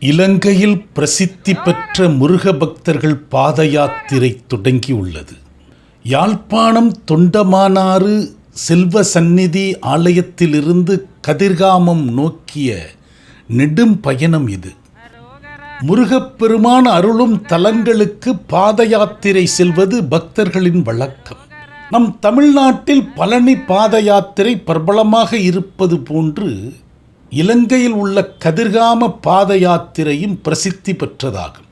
இலங்கையில் பிரசித்தி பெற்ற முருக பக்தர்கள் பாத யாத்திரை தொடங்கியுள்ளது. யாழ்ப்பாணம் தொண்டமானாறு செல்வ சந்நிதி ஆலயத்திலிருந்து கதிர்காமம் நோக்கிய நெடும் பயணம் இது. முருகப்பெருமான் அருளும் தலங்களுக்கு பாத யாத்திரை செல்வது பக்தர்களின் வழக்கம். நம் தமிழ்நாட்டில் பழனி பாத யாத்திரை பிரபலமாக இருப்பது போன்று இலங்கையில் உள்ள கதிர்காம பாத யாத்திரையும் பிரசித்தி பெற்றதாகும்.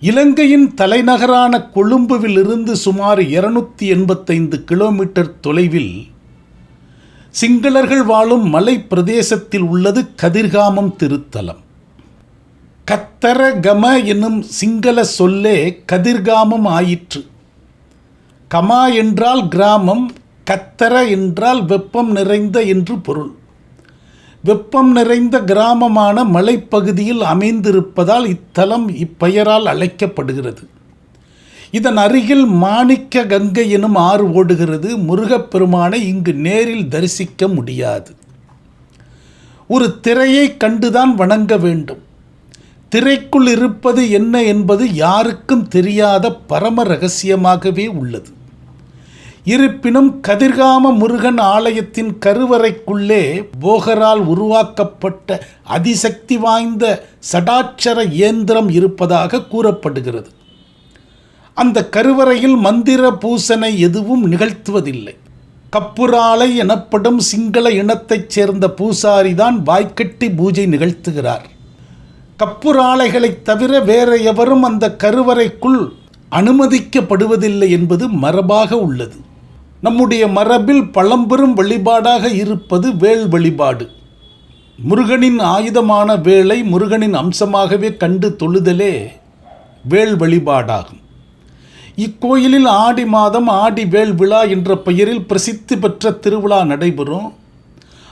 இலங்கையின் தலைநகரான கொழும்புவிலிருந்து சுமார் இருநூத்தி எண்பத்தைந்து கிலோமீட்டர் தொலைவில் சிங்களர்கள் வாழும் மலை பிரதேசத்தில் உள்ளது கதிர்காமம் திருத்தலம். கத்தரகம என்னும் சிங்கள சொல்லே கதிர்காமம் ஆயிற்று. கமா என்றால் கிராமம் கத்தர என்றால் வெப்பம் நிறைந்த என்று பொருள். வெப்பம் நிறைந்த கிராமமான மலைப்பகுதியில் அமைந்திருப்பதால் இத்தலம் இப்பெயரால் அழைக்கப்படுகிறது. இதன் அருகில் மாணிக்க கங்கை எனும் ஆறு ஓடுகிறது. முருகப்பெருமானை இங்கு நேரில் தரிசிக்க முடியாது. ஒரு திரையை கண்டுதான் வணங்க வேண்டும். திரைக்குள் இருப்பது என்ன என்பது யாருக்கும் தெரியாத பரம ரகசியமாகவே உள்ளது. இருப்பினும் கதிர்காம முருகன் ஆலயத்தின் கருவறைக்குள்ளே போகரால் உருவாக்கப்பட்ட அதிசக்தி வாய்ந்த சடாட்சர இயந்திரம் இருப்பதாக கூறப்படுகிறது. அந்த கருவறையில் மந்திர பூசனை எதுவும் நிகழ்த்துவதில்லை. கப்புராலை எனப்படும் சிங்கள இனத்தைச் சேர்ந்த பூசாரிதான் வாய்க்கட்டி பூஜை நிகழ்த்துகிறார். கப்புராலைகளைத் தவிர வேற எவரும் அந்த கருவறைக்குள் அனுமதிக்கப்படுவதில்லை என்பது மரபாக உள்ளது. நம்முடைய மரபில் பழம்பெரும் வழிபாடாக இருப்பது வேல் வழிபாடு. முருகனின் ஆயுதமான வேலை முருகனின் அம்சமாகவே கண்டு தொழுதலே வேல் வழிபாடாகும். இக்கோயிலில் ஆடி மாதம் ஆடி வேல் விழா என்ற பெயரில் பிரசித்தி பெற்ற திருவிழா நடைபெறும்.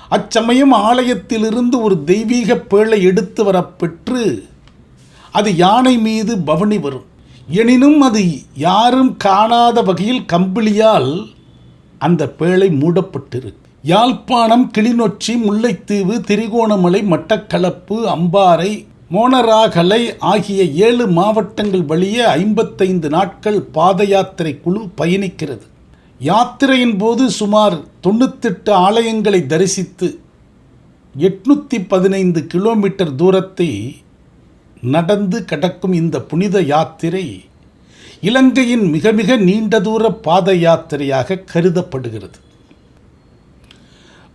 அச்சமயம் ஆலயத்திலிருந்து ஒரு தெய்வீக பேழை எடுத்து வரப்பெற்று அது யானை மீது பவனி வரும். எனினும் அது யாரும் காணாத வகையில் கம்பிளியால் அந்த பேழை மூடப்பட்டிருக்கு. யாழ்ப்பாணம் கிளிநொச்சி முல்லைத்தீவு திரிகோணமலை மட்டக்களப்பு அம்பாறை மோனராகலை ஆகிய ஏழு மாவட்டங்கள் வழியே ஐம்பத்தைந்து நாட்கள் பாத யாத்திரை குழு பயணிக்கிறது. யாத்திரையின் போது சுமார் தொண்ணூத்தெட்டு ஆலயங்களை தரிசித்து எட்நூற்றி பதினைந்து கிலோமீட்டர் தூரத்தை நடந்து கடக்கும் இந்த புனித யாத்திரை இலங்கையின் மிக மிக நீண்ட தூர பாத யாத்திரையாக கருதப்படுகிறது.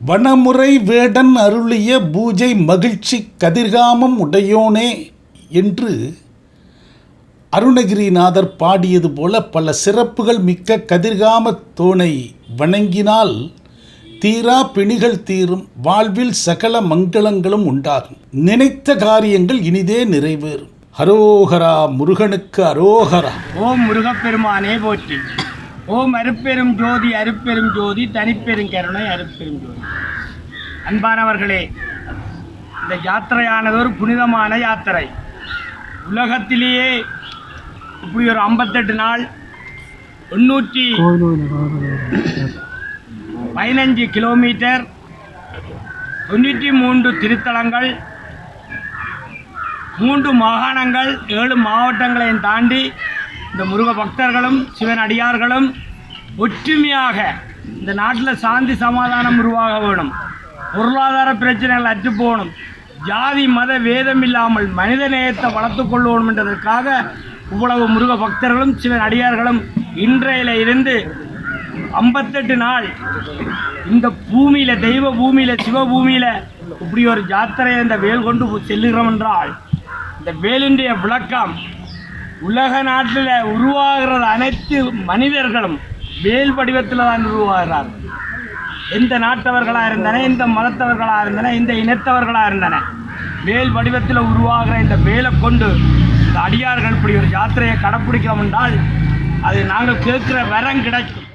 வனமுறை வேடன் அருளிய பூஜை மகிழ்ச்சி கதிர்காமம் உடையோனே என்று அருணகிரிநாதர் பாடியது போல பல சிறப்புகள் மிக்க கதிர்காம தோனை வணங்கினால் தீரா பிணிகள் தீரும் வாழ்வில் சகல மங்களங்களும் உண்டாகும். நினைத்த காரியங்கள் இனிதே நிறைவேறும். ஹரோஹரா முருகனுக்கு அரோஹரா ஓம் முருகப்பெருமானே போற்றி. ஓம் அருப்பெரும் ஜோதி அருப்பெரும் ஜோதி தனிப்பெரும் கருணை அருப்பெரும் ஜோதி. அன்பானவர்களே இந்த யாத்திரையானது ஒரு புனிதமான யாத்திரை. உலகத்திலேயே இப்படி ஒரு ஐம்பத்தெட்டு நாள் எண்ணூற்றி பதினஞ்சு கிலோமீட்டர் தொண்ணூற்றி மூன்று திருத்தலங்கள் மூன்று மாகாணங்கள் ஏழு மாவட்டங்களையும் தாண்டி இந்த முருக பக்தர்களும் சிவன் அடியார்களும் ஒற்றுமையாக இந்த நாட்டில் சாந்தி சமாதானம் உருவாக வேணும். பொருளாதார பிரச்சனைகள் அற்று போகணும். ஜாதி மத வேதம் இல்லாமல் மனித நேயத்தை வளர்த்து கொள்ளணும் என்றதற்காக இவ்வளவு முருக பக்தர்களும் சிவன் அடியார்களும் இன்றையில இருந்து ஐம்பத்தெட்டு நாள் இந்த பூமியில் தெய்வ பூமியில் சிவ பூமியில இப்படி ஒரு ஜாத்திரையை இந்த வேல் கொண்டு செல்லுகிறோம் என்றால் இந்த வேலினுடைய விளக்கம் உலக நாட்டில் உருவாகிறது அனைத்து மனிதர்களும் வேல் வடிவத்தில் தான் உருவாகிறார்கள். எந்த நாட்டவர்களாக இருந்தன எந்த மதத்தவர்களாக இருந்தன எந்த இனத்தவர்களாக இருந்தன. வேல் வடிவத்தில் உருவாகிற இந்த வேலை கொண்டு இந்த அடியார்கள் இப்படி ஒரு யாத்திரையை கடைப்பிடிக்கிறோம் என்றால் அது நாங்கள் கேட்குற வரம் கிடைக்கும்.